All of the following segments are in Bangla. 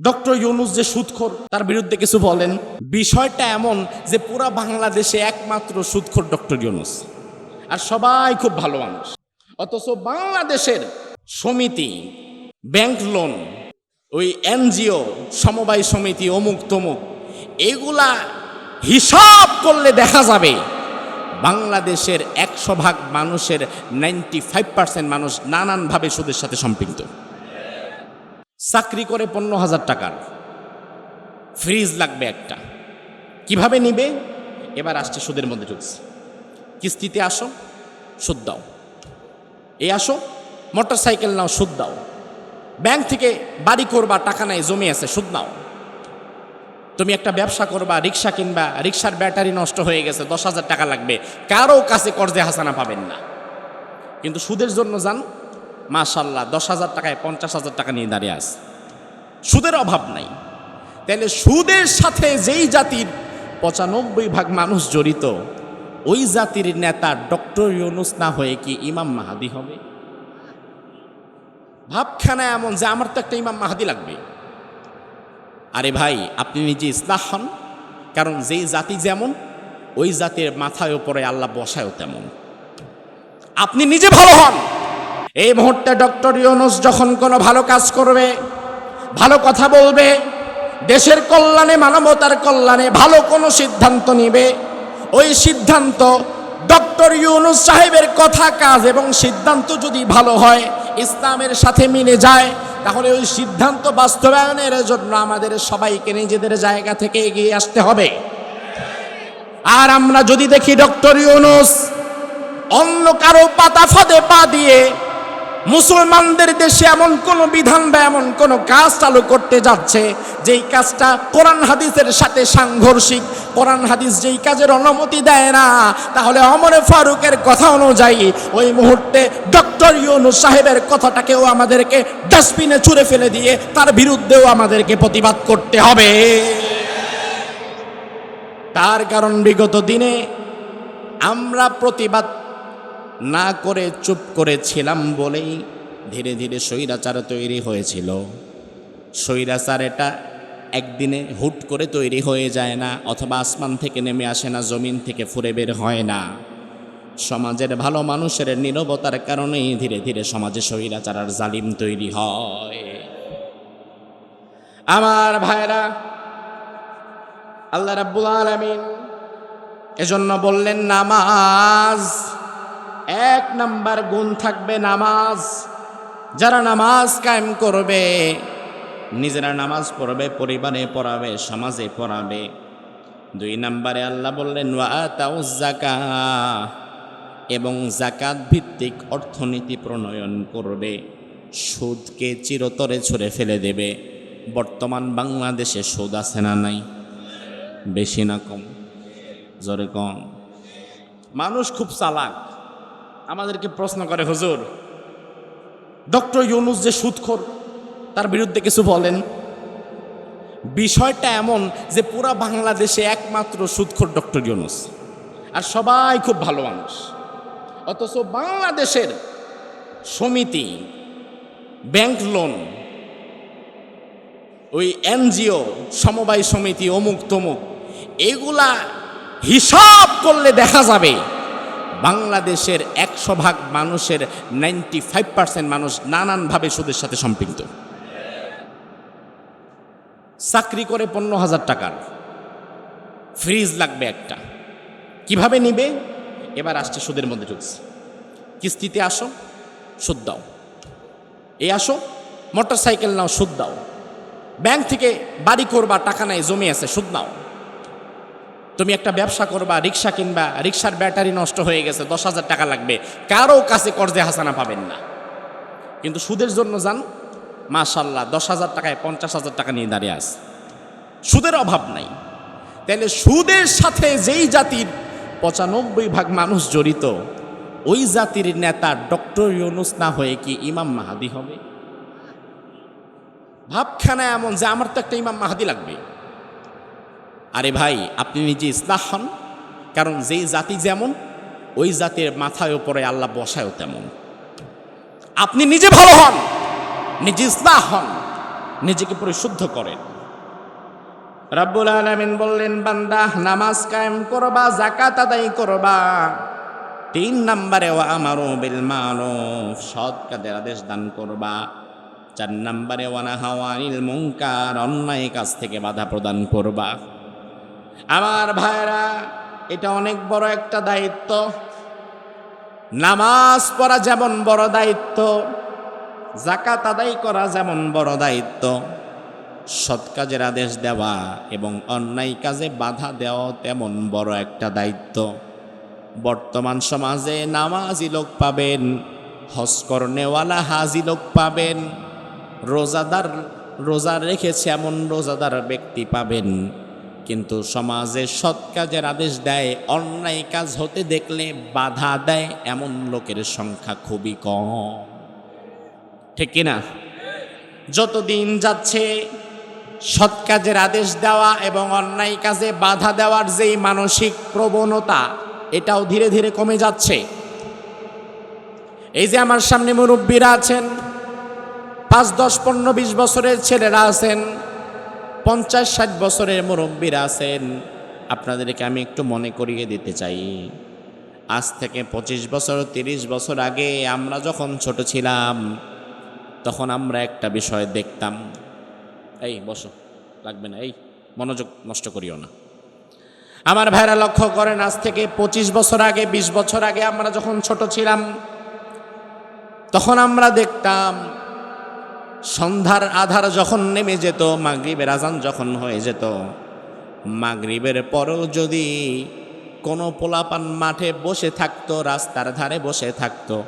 ডক্টর ইউনুস যে সুদখোর, তার বিরুদ্ধে কিছু বলেন। বিষয়টা এমন যে পুরা বাংলাদেশে একমাত্র সুদখোর ডক্টর ইউনুস। আর সবাই খুব ভালো মানুষ। অথচ বাংলাদেশের সমিতি, ব্যাংক লোন, ওই এনজিও, সমবায় সমিতি, অমুক তমুক, এগুলা হিসাব করলে দেখা যাবে বাংলাদেশের একশো ভাগ মানুষের নাইনটি ফাইভ পার্সেন্ট মানুষ নানানভাবে সুদের সাথে সম্পৃক্ত। চাকরি করে পনেরো হাজার টাকার। ফ্রিজ লাগবে একটা। কীভাবে নিবে? এবার আসছে সুদের মধ্যে ঢুকছে। কিস্তিতে আসো, সুদ দাও। এই আসো মোটর সাইকেল নাও, সুদ দাও। ব্যাংক থেকে বাড়ি করবা, টাকা নাই, জমি আছে, সুদ নাও। তুমি একটা ব্যবসা করবা, রিক্সা কিনবা, রিক্সার ব্যাটারি নষ্ট হয়ে গেছে, দশ হাজার টাকা লাগবে। কারও কাছে কর্জে হাসানা পাবেন না। কিন্তু সুদের জন্য যান মাশাল্লাহ, দশ হাজার টাকায় পঞ্চাশ হাজার টাকা নিয়ে দাঁড়িয়ে আস সুদের অভাব নাই। তাহলে সুদের সাথে যেই জাতির পঁচানব্বই ভাগ মানুষ জড়িত, ওই জাতির নেতা ডক্টর ইউনুস না হয়ে কি ইমাম মাহাদি হবে? ভাবখানা এমন যে আমার তো একটা ইমাম মাহাদি লাগবে। আরে ভাই, আপনি নিজে ইসলাহ হন, কারণ যেই জাতি যেমন, ওই জাতির মাথায় ওপরে আল্লাহ বসায়ও তেমন। আপনি নিজে ভালো হন। এই মুহূর্তে ডক্টর ইউনুস যখন কোনো ভালো কাজ করবে, ভালো কথা বলবে, দেশের কল্যাণে, মানবতার কল্যাণে ভালো কোনো সিদ্ধান্ত নিবে, ওই সিদ্ধান্ত ডক্টর ইউনুস সাহেবের কথা, কাজ এবং সিদ্ধান্ত যদি ভালো হয়, ইসলামের সাথে মিলে যায়, তাহলে ওই সিদ্ধান্ত বাস্তবায়নের জন্য আমাদের সবাইকে নিজেদের জায়গা থেকে এগিয়ে আসতে হবে। আর আমরা যদি দেখি ডক্টর ইউনুস অন্য কারও পাতা ফাঁদে পা দিয়ে মুসলমানদের দেশে এমন কোন বিধান বা এমন কোন কাজ চালু করতে যাচ্ছে, যেই কাজটা কোরআন হাদিসের সাথে সাংঘর্ষিক, কোরআন হাদিস যেই কাজের অনুমতি দেয় না, তাহলে অমর ফারুকের কথা অনুযায়ী ওই মুহূর্তে ডক্টর ইউনুস সাহেবের কথাটাকেও আমাদেরকে ডাস্টবিনে ছুঁড়ে ফেলে দিয়ে তার বিরুদ্ধেও আমাদেরকে প্রতিবাদ করতে হবে। তার কারণ বিগত দিনে আমরা প্রতিবাদ না করে চুপ করেছিলাম বলেই ধীরে ধীরে স্বৈরাচার তৈরি হয়েছিল। স্বৈরাচার এটা একদিনে হুট করে তৈরি হয়ে যায় না, অথবা আসমান থেকে নেমে আসে না, জমিন থেকে ফুরে বের হয় না। সমাজের ভালো মানুষের নীরবতার কারণেই ধীরে ধীরে সমাজে স্বৈরাচার আর জালিম তৈরি হয়। আমার ভাইরা আল্লাহ রাব্বুল আলামিন এজন্য বললেন, নামাজ এক নাম্বার গুণ থাকবে নামাজ। যারা নামাজ কায়েম করবে, নিজেরা নামাজ পড়বে, পরিবারে পড়াবে, সমাজে পড়াবে। দুই নাম্বারে আল্লাহ বললেন জাকা এবং জাকাত ভিত্তিক অর্থনীতি প্রণয়ন করবে। সুদকে চিরতরে ছুঁড়ে ফেলে দেবে। বর্তমান বাংলাদেশে সুদ আছে না নাই? বেশি না কম? জোরে কম। মানুষ খুব চালাক। আমাদেরকে প্রশ্ন করে, হুজুর, ডক্টর ইউনুস যে সুদখোর, তার বিরুদ্ধে কিছু বলেন? বিষয়টা এমন যে পুরা বাংলাদেশে একমাত্র সুদখোর ডক্টর ইউনুস, আর সবাই খুব ভালো মানুষ। অথচ বাংলাদেশের সমিতি, ব্যাংক লোন, ওই এনজিও, সমবায় সমিতি, অমুক তমুক, এগুলা হিসাব করলে দেখা যাবে বাংলাদেশের একশো ভাগ মানুষের নাইনটি ফাইভ পার্সেন্ট মানুষ নানানভাবে সুদের সাথে সম্পৃক্ত। চাকরি করে পনেরো হাজার টাকার। ফ্রিজ লাগবে একটা। কীভাবে নিবে? এবার আসছে সুদের মধ্যে ঢুকছে। কিস্তিতে আসো, সুদ দাও। এই আসো মোটর সাইকেল নাও, সুদ দাও। ব্যাংক থেকে বাড়ি করবা, টাকা নাই, জমি আছে, সুদ নাও। তুমি একটা ব্যবসা করবা, রিক্সা কিনবা, রিক্সার ব্যাটারি নষ্ট হয়ে গেছে, দশ হাজার টাকা লাগবে। কারও কাছে কর্জে হাসানা পাবেন না। কিন্তু সুদের জন্য যান মাশাল্লাহ দশ হাজার টাকায় পঞ্চাশ হাজার টাকা নিয়ে দাঁড়িয়ে আস। সুদের অভাব নাই। তাহলে সুদের সাথে যেই জাতির পঁচানব্বই ভাগ মানুষ জড়িত, ওই জাতির নেতা ডক্টর ইউনুস না হয়ে কি ইমাম মাহাদি হবে? ভাবখানা এমন যে আমার তো একটা ইমাম মাহাদি লাগবে। আরে ভাই, আপনি নিজে ইসলাহ হন। কারণ যেই জাতি যেমন, ওই জাতির মাথায় ওপরে আল্লাহ বসায়ও তেমন। আপনি নিজে ভালো হন, নিজে ইসলাহ হন, নিজেকে পরিশুদ্ধ করেন। রাব্বুল আলামিন বললেন, বান্দা, নামাজ কায়েম করবা জাকাত আদায় করবা। তিন নম্বরে ও আমারও বিল মারুফ, সৎ কাজের আদেশ দান করবা। চার নম্বরে ওয়ানা হাওয়ানিল মুনকার, অন্যায় কাজ থেকে বাধা প্রদান করবা। আমার ভাইরা এটা অনেক বড় একটা দায়িত্ব। নামাজ পড়া যেমন বড় দায়িত্ব জাকাত আদায় করা যেমন বড় দায়িত্ব। সৎ কাজের আদেশ দেওয়া এবং অন্যায় কাজে বাধা দেওয়া তেমন বড় একটা দায়িত্ব। বর্তমান সমাজে নামাজি লোক পাবেন, হজ হাজি লোক পাবেন, রোজাদার, রোজা রেখেছে এমন রোজাদার ব্যক্তি পাবেন। কিন্তু সমাজে সৎ কাজের আদেশ দেয়, অন্যায় কাজ হতে দেখলে বাধা দেয়, এমন লোকের সংখ্যা খুবই কম। ঠিক কিনা? যতদিন যাচ্ছে, সৎ কাজের আদেশ দেওয়া এবং অন্যায় কাজে বাধা দেওয়ার যেই মানসিক প্রবণতা, এটাও ধীরে ধীরে কমে যাচ্ছে। এই যে আমার সামনে মুরব্বীরা আছেন, পাঁচ, দশ, পনেরো, বিশ বছরের ছেলেরা আছেন পঞ্চাশ ষাট বছরের মুরব্বীরা আছেন, আপনাদেরকে আমি একটু মনে করিয়ে দিতে চাই। আজ থেকে পঁচিশ বছর, তিরিশ বছর আগে আমরা যখন ছোট ছিলাম, তখন আমরা একটা বিষয় দেখতাম। এই, বসো, লাগবে না, এই, মনোযোগ নষ্ট করিও না। আমার ভাইরা লক্ষ্য করেন, আজ থেকে পঁচিশ বছর আগে ২০ বছর আগে আমরা যখন ছোট ছিলাম, তখন আমরা দেখতাম সন্ধ্যার আধার যখন নেমে যেত, মাগরিবের আজান যখন হয়ে যেত, মাগরিবের পরেও যদি কোনো পোলাপান মাঠে বসে থাকতো, রাস্তার ধারে বসে থাকতো,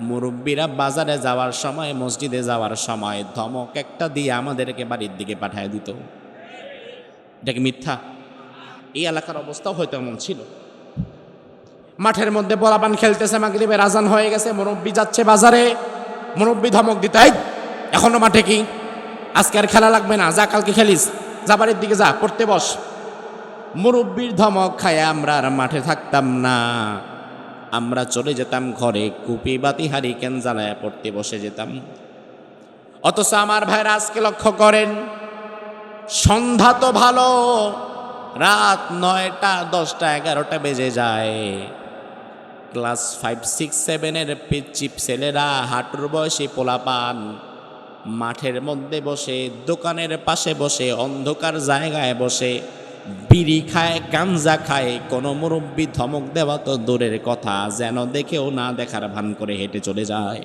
মুরব্বীরা বাজারে যাওয়ার সময়, মসজিদে যাওয়ার সময় ধমক একটা দিয়ে আমাদেরকে বাড়ির দিকে পাঠায় দিত। এটা কি মিথ্যা? এই এলাকার অবস্থাও হয়তো এমন ছিল। মাঠের মধ্যে পোলাপান খেলতেছে, মাগরিবের আজান হয়ে গেছে, মুরব্বী যাচ্ছে বাজারে, মুরব্বী ধমক দিতে "এই, এখনও মাঠে কি? আজকে আর খেলা লাগবে না যা কালকে খেলিস। যা বাড়ির দিকে যা পড়তে বস। মুরব্বীর ধমক খায় আমরা আর মাঠে থাকতাম না। আমরা চলে যেতাম ঘরে কুপি বাতি হারি কেন জ্বালায় পড়তে বসে যেতাম। অথচ আমার ভাইরা আজকে লক্ষ্য করেন সন্ধ্যা তো ভালো রাত নয়টা দশটা এগারোটা বেজে যায়। ক্লাস ফাইভ সিক্স সেভেনের পিচিপ ছেলেরা হাঁটুর বয়সী পোলাপান মাঠের মধ্যে বসে, দোকানের পাশে বসে, অন্ধকার জায়গায় বসে, বিড়ি খায়, গাঞ্জা খায়, কোনো মুরব্বী ধমক দেওয়া তো দূরের কথা, যেন দেখেও না দেখার ভান করে হেঁটে চলে যায়।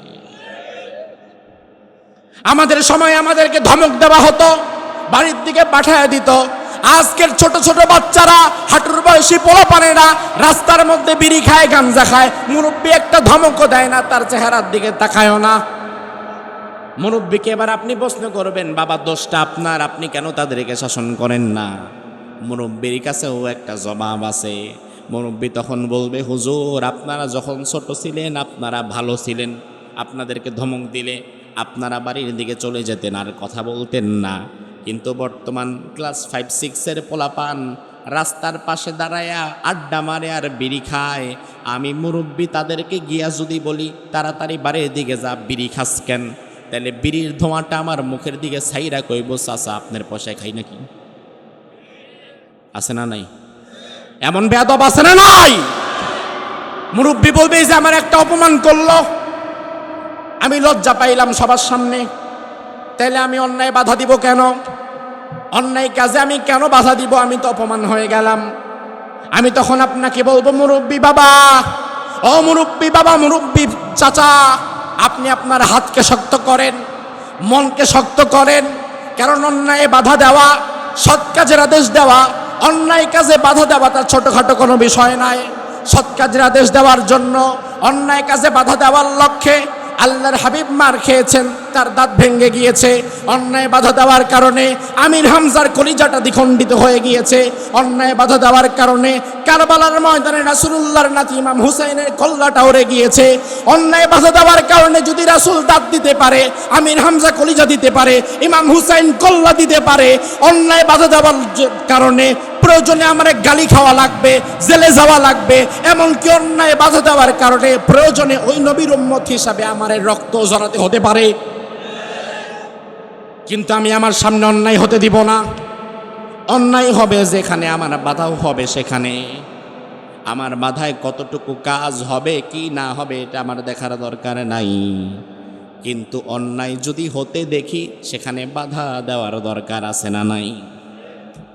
আমাদের সময় আমাদেরকে ধমক দেওয়া হতো, বাড়ির দিকে পাঠায় দিত। আজকের ছোট ছোট বাচ্চারা, হাঁটুর বয়সী পোলাপানেরা, রাস্তার মধ্যে বিড়ি খায়, গাঞ্জা খায়, মুরব্বী একটা ধমকও দেয় না, তার চেহারার দিকে তাকায়ও না। মুরব্বীকে এবার আপনি প্রশ্ন করবেন, বাবা, দোষটা আপনার? আপনি কেন তাদেরকে শাসন করেন না? মুরব্বীর কাছেও একটা জবাব আছে। মুরব্বী তখন বলবে, হুজুর, আপনারা যখন ছোট ছিলেন, আপনারা ভালো ছিলেন। আপনাদেরকে ধমক দিলে আপনারা বাড়ির দিকে চলে যেতেন আর কথা বলতেন না। কিন্তু বর্তমান ক্লাস ফাইভ সিক্সের পোলাপান রাস্তার পাশে দাঁড়ায়া আড্ডা মারে আর বিড়ি খায়। আমি মুরব্বী তাদেরকে গিয়া যদি বলি, তাড়াতাড়ি বাড়ির দিকে যা, বিড়ি খাস কেন? তাহলে বিড়ির ধোঁয়াটা আমার মুখের দিকে সাইরা কইব, চাচা, আপনার পয়সায় খাই নাকি? আছে না নাই? এমন বেদব আছে না নাই? মুরব্বী বলবে যে আমার একটা অপমান করল। আমি লজ্জা পাইলাম সবার সামনে। তাইলে আমি অন্যায় বাধা দিব কেন? অন্যায় কাজে আমি কেন বাধা দিব? আমি তো অপমান হয়ে গেলাম। আমি তখন আপনাকে বলব, মুরব্বী বাবা, ও মুরব্বী বাবা, মুরব্বী চাচা আপনি আপনার হাতকে শক্ত করেন, মনকে শক্ত করেন। কারণ অন্যায় বাধা দেওয়া, সৎ কাজের আদেশ দেওয়া, অন্যায় কাজে বাধা দেওয়া তার ছোটোখাটো কোনো বিষয় নাই। সৎ কাজের আদেশ দেওয়ার জন্য, অন্যায় কাজে বাধা দেওয়ার লক্ষ্যে আল্লাহর হাবিব মার খেয়েছেন, তার দাঁত ভেঙে গিয়েছে। অন্যায় বাধা দেওয়ার কারণে আমির হামজার কলিজাটা দ্বিখণ্ডিত হয়ে গিয়েছে। অন্যায় বাধা দেওয়ার কারণে কারবালার ময়দানে রাসুলুল্লাহর নাতি ইমাম হুসাইনের কল্লাটা উড়ে গিয়েছে। অন্যায় বাধা দেওয়ার কারণে যদি রাসুল দাঁত দিতে পারে, আমির হামজা কলিজা দিতে পারে, ইমাম হুসাইন কল্লা দিতে পারে, অন্যায় বাধা দেওয়ার কারণে প্রয়োজনে আমার গালি খাওয়া লাগবে, জেলে যাওয়া লাগবে, এমনকি অন্যায় বাধা দেওয়ার কারণে প্রয়োজনে ওই নবীর উম্মত হিসাবে আমার রক্ত জড়াতে হতে পারে। কিন্তু আমি আমার সামনে অন্যায় হতে দিব না। অন্যায় হবে যেখানে, আমার বাধাও হবে সেখানে। আমার বাধায় কতটুকু কাজ হবে, কি না হবে, এটা আমার দেখার দরকার নাই। কিন্তু অন্যায় যদি হতে দেখি, সেখানে বাধা দেওয়ার দরকার আছে না নাই?